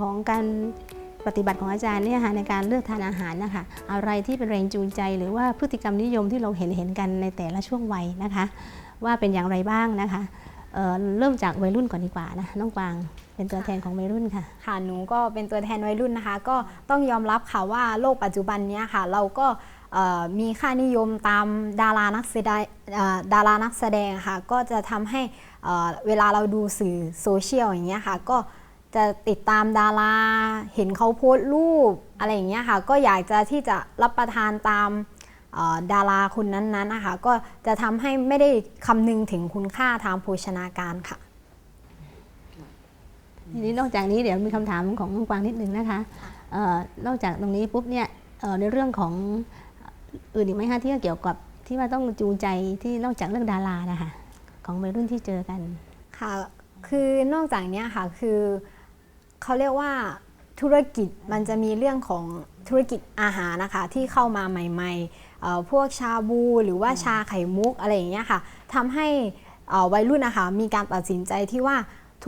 ของการปฏิบัติของอาจารย์เนี่ยค่ะในการเลือกทานอาหารนะคะอะไรที่เป็นแรงจูงใจ หรือว่าพฤติกรรมนิยมที่เราเห็นเห็นกันในแต่ละช่วงวัยนะคะ ว่าเป็นอย่างไรบ้างนะคะเเริ่มจากวัยรุ่นก่อนดีกว่านะน้องกวางเป็นตัวแทนของวัยรุ่นค่ะ ค่ะหนูก็เป็นตัวแทนวัยรุ่นนะคะ ก็ต้องยอมรับค่ะว่าโลกปัจจุบันเนี้ยค่ะ เราก็มีค่านิยมตามดารานักแสดงดารานักแสดงค่ะ ก็จะทำให้เวลาเราดูสื่อโซเชียลอย่างเงี้ยค่ะก็ จะติดตามดารา เห็นเขาโพสต์รูปอะไรอย่างเงี้ยค่ะ ก็อยากจะที่จะรับประทานตามเอ่อดาราคนนั้นๆนะคะ ก็จะทำให้ไม่ได้คำนึงถึงคุณค่าทางโภชนาการค่ะ ทีนี้นอกจากนี้เดี๋ยวมีคำถามของน้องกวางนิดนึงนะคะเออนอกจากตรงนี้ปุ๊บเนี่ยเอ่อในเรื่องของอื่นอีกไหมคะที่เกี่ยวกับที่ว่าต้องจูงใจที่นอกจากเรื่องดารานะคะของวัยรุ่นที่เจอกัน ค่ะ คือนอกจากเนี้ยค่ะ คือ เขาเรียกว่าธุรกิจมันจะมีเรื่องของธุรกิจอาหารนะคะ ที่เข้ามาใหม่ๆเอ่อพวกชาบูหรือว่าชาไข่มุกอะไรอย่างเงี้ยค่ะทำให้เอ่อวัยรุ่นนะคะมีการตัดสินใจที่ว่า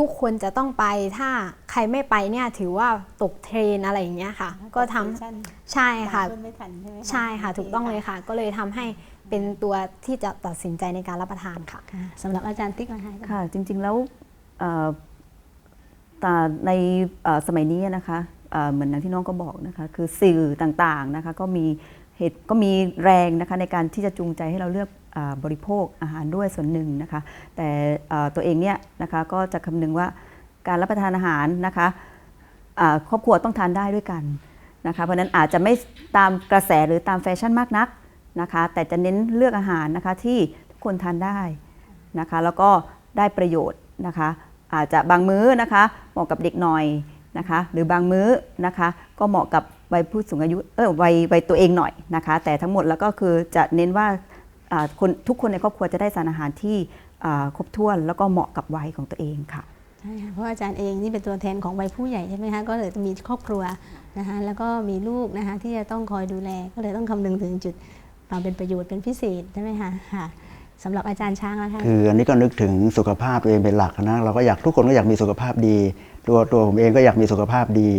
ทุกคนจะต้องไปถ้าใครไม่ไปเนี่ยถือว่าตกเทรนอะไรอย่างเงี้ยค่ะ ก็ทำใช่ค่ะไม่ทันใช่ไหมใช่ค่ะ ถูกต้องเลยค่ะ ก็เลยทำให้เป็นตัวที่จะตัดสินใจในการรับประทานค่ะค่ะสำหรับอาจารย์ติ๊กนะคะค่ะ จริง ๆ แล้วเอ่อตา ในสมัยนี้นะคะเหมือนที่น้องก็บอกนะคะคือสื่อต่างๆนะคะก็มีเหตุก็มีแรงนะคะในการที่จะจูงใจให้เราเลือกอบริโภคอาหารด้วยส่วนหนึ่งนะคะ แต่ตัวเองเนี่ยนะคะก็จะคำนึงว่าการรับประทานอาหารนะคะครอบครัวต้องทานได้ด้วยกันนะคะเพราะฉะนั้นอาจจะไม่ตามกระแสหรือตามแฟชั่นมากนักนะคะ แต่จะเน้นเลือกอาหารนะคะที่ทุกคนทานได้นะคะ แล้วก็ได้ประโยชน์นะคะ อาจจะบางมื้อนะคะ เหมาะกับเด็กหน่อยนะคะ หรือบางมื้อนะคะ ก็เหมาะกับวัยผู้สูงอายุเออวัยวัยตัวเองหน่อยนะคะ แต่ทั้งหมดแล้วก็คือจะเน้นว่าคนทุกคนในครอบครัวจะได้สารอาหารที่ครบถ้วน แล้วก็เหมาะกับวัยของตัวเองค่ะใช่ค่ะเพราะอาจารย์เองนี่เป็นตัวแทนของวัยผู้ใหญ่ใช่ไหมคะก็เลยมีครอบครัวนะคะแล้วก็มีลูกนะคะที่จะต้องคอยดูแลก็เลยต้องคำนึงถึงจุดความเป็นประโยชน์เป็นพิเศษใช่ไหมคะค่ะ สำหรับอาจารย์ช้างนะคะคืออันนี้ก็นึกถึงสุขภาพตัวเองเป็นหลักนะเราก็อยากทุกคนก็อยากมีสุขภาพดี ตัวตัวผมเองก็อยากมีสุขภาพดี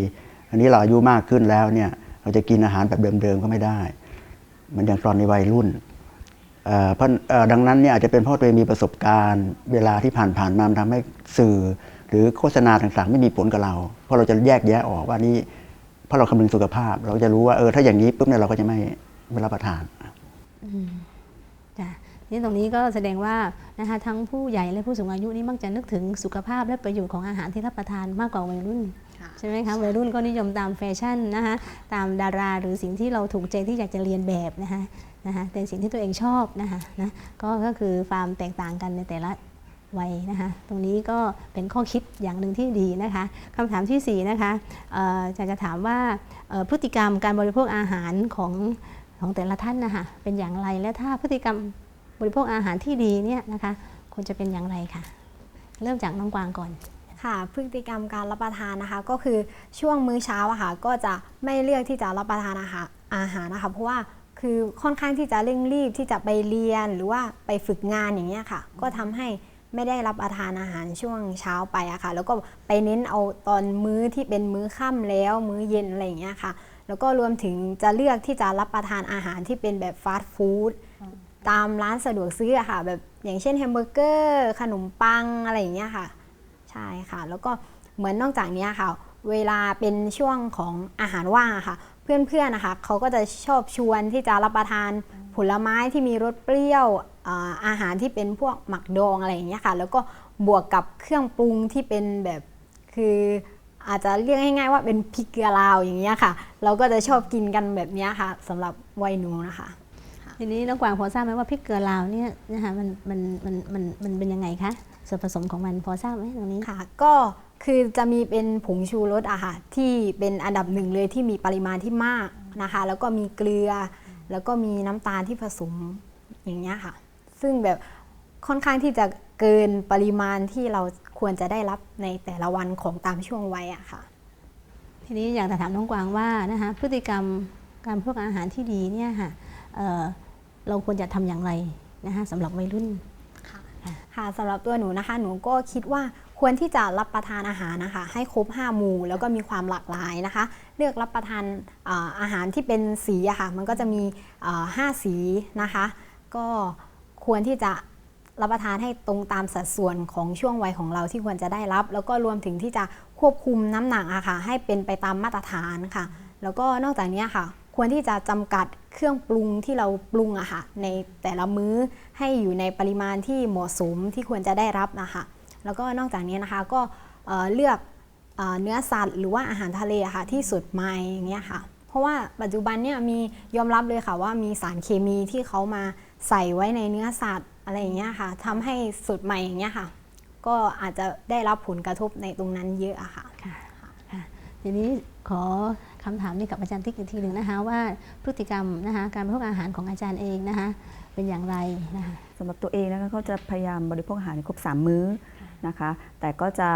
อันนี้เราอายุมากขึ้นแล้วเนี่ยเราจะกินอาหารแบบเดิมๆก็ไม่ได้เหมือนอย่างตอนในวัยรุ่นเพราะดังนั้นเนี่ยอาจจะเป็นเพราะตัวเองมีประสบการณ์ เวลาที่ผ่านๆมามันทำให้สื่อ หรือโฆษณาต่างๆ ไม่มีผลกับเรา เพราะเราจะแยกแยะออกว่านี่เพราะเราคำนึงสุขภาพ เราจะรู้ว่าเออถ้าอย่างนี้ปุ๊บเนี่ยเราก็จะไม่ไม่รับประทาน นี่ตรงนี้ก็แสดงว่านะคะทั้งผู้ใหญ่และผู้สูงอายุนี่มักจะนึกถึงสุขภาพและประโยชน์ของอาหารที่รับประทานมากกว่าวัยรุ่นค่ะใช่ไหมคะวัยรุ่นก็นิยมตามแฟชั่นนะคะตามดาราหรือสิ่งที่เราถูกใจที่อยากจะเรียนแบบนะคะนะคะเป็นสิ่งที่ตัวเองชอบนะคะนะก็ก็คือความแตกต่างกันในแต่ละวัยนะคะตรงนี้ก็เป็นข้อคิดอย่างหนึ่งที่ดีนะคะคำถามที่สี่นะคะเอ่ออยากจะถามว่าเอ่อพฤติกรรมการบริโภคอาหารของของแต่ละท่านนะคะเป็นอย่างไรและถ้าพฤติกรรม บริโภคอาหารที่ดีเนี่ยนะคะควรจะเป็นอย่างไรคะเริ่มจากน้องกวางก่อนค่ะพฤติกรรมการรับประทานนะคะก็คือช่วงมื้อเช้าอะค่ะก็จะไม่เลือกที่จะรับประทานอาหารอาหารนะคะ เพราะว่าคือค่อนข้างที่จะเร่งรีบที่จะไปเรียนหรือว่าไปฝึกงานอย่างเงี้ยค่ะ ก็ทำให้ไม่ได้รับประทานอาหารช่วงเช้าไปอะค่ะ แล้วก็ไปเน้นเอาตอนมื้อที่เป็นมื้อค่ำแล้ว มื้อเย็นอะไรอย่างเงี้ยค่ะ แล้วก็รวมถึงจะเลือกที่จะรับประทานอาหารที่เป็นแบบฟาสต์ฟู้ด ตามร้านสะดวกซื้ออะค่ะ แบบอย่างเช่นแฮมเบอร์เกอร์ขนมปังอะไรอย่างเงี้ยค่ะใช่ค่ะ แล้วก็เหมือนนอกจากนี้ค่ะ เวลาเป็นช่วงของอาหารว่างค่ะ เพื่อนๆนะคะเขาก็จะชอบชวนที่จะรับประทานผลไม้ที่มีรสเปรี้ยวอาหารที่เป็นพวกหมักดองอะไรอย่างเงี้ยค่ะ แล้วก็บวกกับเครื่องปรุงที่เป็นแบบคืออาจจะเรียกง่ายๆว่าเป็นพริกเกลือลาวอย่างเงี้ยค่ะ เราก็จะชอบกินกันแบบเนี้ยค่ะสำหรับวัยหนูนะคะ ทีนี้น้องกวางพอทราบไหมว่าพริกเกลือลาวเนี่ยนะคะมันมันมันมันมันเป็นยังไงคะส่วนผสมของมันพอทราบไหมตรงนี้ ค่ะ ก็คือจะมีเป็นผงชูรสอะค่ะที่เป็นอันดับหนึ่งเลยที่มีปริมาณที่มากนะคะ แล้วก็มีเกลือ แล้วก็มีน้ำตาลที่ผสมอย่างเงี้ยค่ะ ซึ่งแบบค่อนข้างที่จะเกินปริมาณที่เราควรจะได้รับในแต่ละวันของตามช่วงวัยอะค่ะ ทีนี้อยากจะถามน้องกวางว่านะคะพฤติกรรมการบริโภคอาหารที่ดีเนี่ยค่ะ เอ่อเราควรจะทำอย่างไรนะคะสำหรับวัยรุ่นค่ะสำหรับตัวหนูนะคะ หนูก็คิดว่าควรที่จะรับประทานอาหารนะคะ ให้ครบ 5 หมู่แล้วก็มีความหลากหลายนะคะ เลือกรับประทานอ่าอาหารที่เป็นสีอะค่ะมันก็จะมีอ่าห้าสีนะคะ ก็ควรที่จะรับประทานให้ตรงตามสัดส่วนของช่วงวัยของเราที่ควรจะได้รับ แล้วก็รวมถึงที่จะควบคุมน้ำหนักอะค่ะให้เป็นไปตามมาตรฐานค่ะ แล้วก็นอกจากนี้ค่ะ ควรที่จะจำกัดเครื่องปรุงที่เราปรุงอะค่ะในแต่ละมื้อให้อยู่ในปริมาณที่เหมาะสมที่ควรจะได้รับนะคะแล้วก็นอกจากนี้นะคะก็เอ่อเลือกเอเนื้อสัตว์หรือว่าอาหารทะเลอะค่ะที่สดใหม่อย่างเงี้ยค่ะ เพราะว่าปัจจุบันเนี่ยมียอมรับเลยค่ะว่ามีสารเคมีที่เขามาใส่ไว้ในเนื้อสัตว์อะไรอย่างเงี้ยค่ะทำให้สดใหม่อย่างเงี้ยค่ะ ก็อาจจะได้รับผลกระทบในตรงนั้นเยอะอะค่ะค่ะทีนี้ขอ คำถามนี้กับอาจารย์ติ๊กอีกทีหนึ่งนะคะว่าพฤติกรรมนะคะการบริโภคอาหารของอาจารย์เองนะคะเป็นอย่างไรนะคะสำหรับตัวเองนะคะก็จะพยายามบริโภคอาหารให้ครบ 3 มื้อนะคะ แต่ก็จะ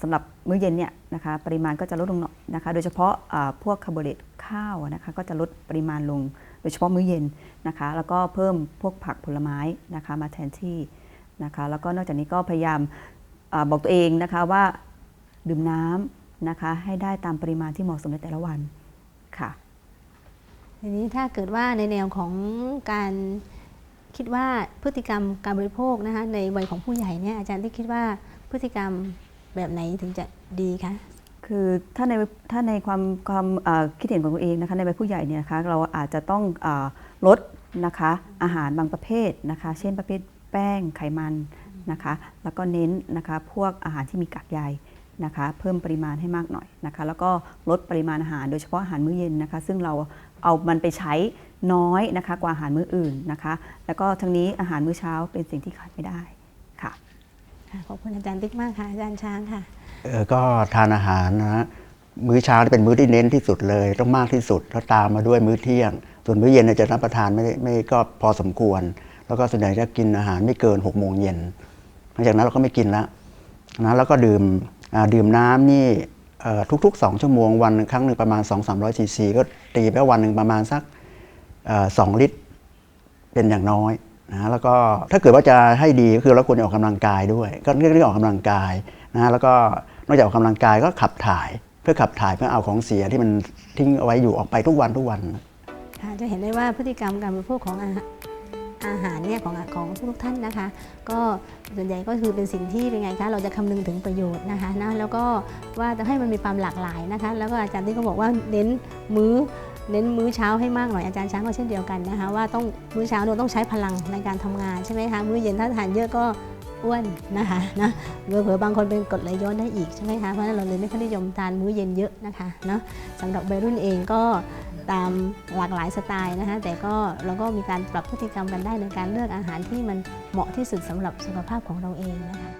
สำหรับมื้อเย็นเนี่ยนะคะปริมาณก็จะลดลงนะคะ โดยเฉพาะพวกคาร์โบไฮเดรตข้าวนะคะก็จะลดปริมาณลง โดยเฉพาะมื้อเย็นนะคะ แล้วก็เพิ่มพวกผักผลไม้นะคะมาแทนที่นะคะ แล้วก็นอกจากนี้ก็พยายามอบอกตัวเองนะคะว่าดื่มน้ำ นะคะให้ได้ตามปริมาณที่เหมาะสมในแต่ละวันค่ะทีนี้ถ้าเกิดว่าในแนวของการคิดว่าพฤติกรรมการบริโภคนะคะในวัยของผู้ใหญ่เนี่ยอาจารย์ที่คิดว่าพฤติกรรมแบบไหนถึงจะดีคะคือถ้าในถ้าในความความเอ่อคิดเห็นของตัวเองนะคะในวัยผู้ใหญ่เนี่ยนะคะเราอาจจะต้องเออลดนะคะอาหารบางประเภทนะคะ เช่นประเภทแป้งไขมันนะคะ แล้วก็เน้นนะคะพวกอาหารที่มีกากใย นะคะเพิ่มปริมาณให้มากหน่อยนะคะแล้วก็ลดปริมาณอาหาร โดยเฉพาะอาหารมื้อเย็นนะคะ ซึ่งเราเอามันไปใช้น้อยนะคะกว่าอาหารมื้ออื่นนะคะ แล้วก็ทั้งนี้อาหารมื้อเช้าเป็นสิ่งที่ขาดไม่ได้ค่ะค่ะขอบคุณอาจารย์ติ๊กมากค่ะอาจารย์ช้างค่ะเอ่อก็ทานอาหารนะฮะมื้อเช้านี่เป็นมื้อที่เน้นที่สุดเลย ต้องมากที่สุดแล้วตามมาด้วยมื้อเที่ยง ส่วนมื้อเย็นเนี่ยจะรับประทานไม่ได้ไม่ก็พอสมควร แล้วก็ส่วนใหญ่จะกินอาหารไม่เกิน6กโมงเย็นหลังจากนั้นเราก็ไม่กินละนะแล้วก็ดื่มอ่า ดื่มน้ำนี่ทุกๆ 2 ชั่วโมงวันหนึ่งครั้งหนึ่งประมาณ 2 3 0 0ซีซีก็ตีไปว่าวันหนึ่งประมาณสักสองลิตรเป็นอย่างน้อยนะแล้วก็ถ้าเกิดว่าจะให้ดีก็คือเราควรจะออกกำลังกายด้วย ก็เรียกเรื่องออกกำลังกายนะแล้วก็นอกจากออกกำลังกายก็ขับถ่าย เพื่อขับถ่ายเพื่อเอาของเสียที่มันทิ้งเอาไว้อยู่ออกไปทุกวันทุกวันจะเห็นได้ว่าพฤติกรรมการบริโภคของอาหาร อาหารเนี่ยของของทุกท่านนะคะ ก็ส่วนใหญ่ก็คือเป็นสิ่งที่เป็นไงคะเราจะคำนึงถึงประโยชน์นะคะนะแล้วก็ว่าจะให้มันมีความหลากหลายนะคะ แล้วก็อาจารย์ที่เขาบอกว่าเน้นมื้อเน้นมื้อเช้าให้มากหน่อยอาจารย์ช้างก็เช่นเดียวกันนะคะว่าต้องมื้อเช้าเราต้องใช้พลังในการทำงานใช่ไหมคะมื้อเย็นถ้าทานเยอะก็อ้วนนะคะนะเผลอบางคนเป็นกรดไหลย้อนได้อีกใช่ไหมคะเพราะฉะนั้นเราเลยไม่ค่อยนิยมทานมื้อเย็นเยอะนะคะเนาะสำหรับวัยรุ่นเองก็ ตามหลากหลายสไตล์นะคะแต่ก็เราก็มีการปรับพฤติกรรมกันได้ในการเลือกอาหารที่มันเหมาะที่สุดสำหรับสุขภาพของเราเองนะคะ